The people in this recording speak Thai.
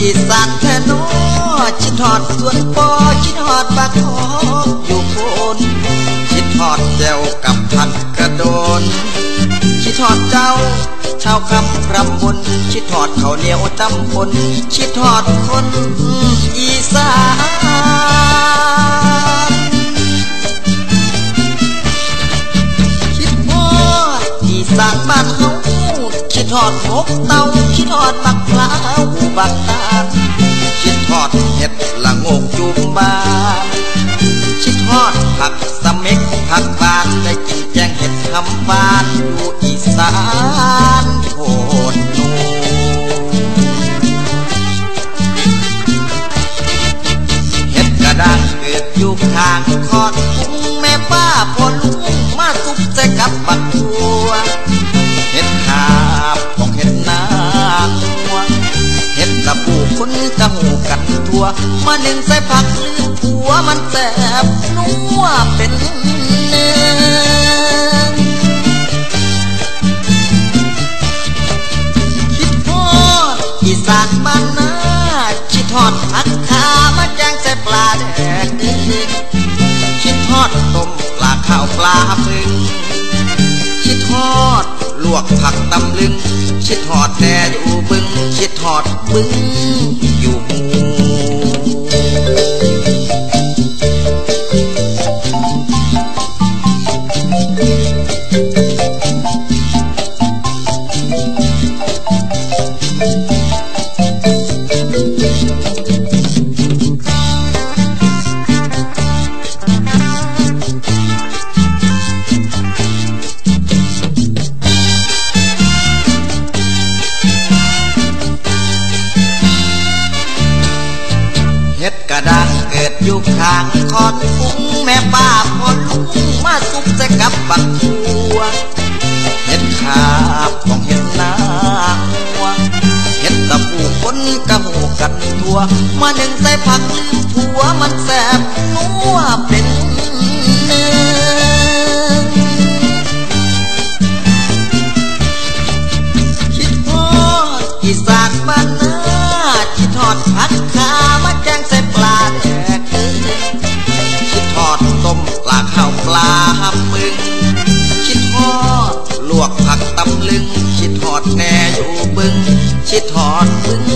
อีสานแท้นอชิดทอดสวนปอชิดทอดปากคออยู่โคนชิดทอดเจ้วกับผักกระโดนชิดทอดเจ้าชาวคำพรำบนชิดทอดเขาเหนียวตำปนชิดทอดคนอีสานคิดทอดอีสานบ้านเฮา ทอดหมกเตาคิดทอดบักพร้าวบักตาลคิดทอดเห็ดละงกจุ่มบานคิดทอดผักสเม็กผักบานได้กินแจงเห็ดทำบานอยู่อีสานโคตรนูเห็ดกระด้างเกิดอยู่ข้างคอดพุงแม่ป้าพอลุงมาซุปใส่กับบักทั ว มาหนึ่งใส่ผักลืมผัวมันแสบนัวเป็นเนื้อคิดทอดอีสานบ้านนาคิดทอดผักขามาแจงใส่ปลาแดกคิดทอดต้มปลาข้าวปลาบึงคิดทอดลวกผักตำลึง คิดทอดแหน่อยู่บึง คิดทอดบึง เฮ็ดกระดังเกิดอยู่ข้างคอนปุ้งแม่ป้าพอลุงมาซุปใส่กับบักทัวเฮ็ดขาบของเฮ็ดนาหัวเฮ็ดตะปูคนกะหูกันทั่ว มาหนึ่งใส่ผักทั่วมันแสบนัวเป็น วกผักตำลึง ชิดหอดแน่อยู่บึง ชิดหอดบึง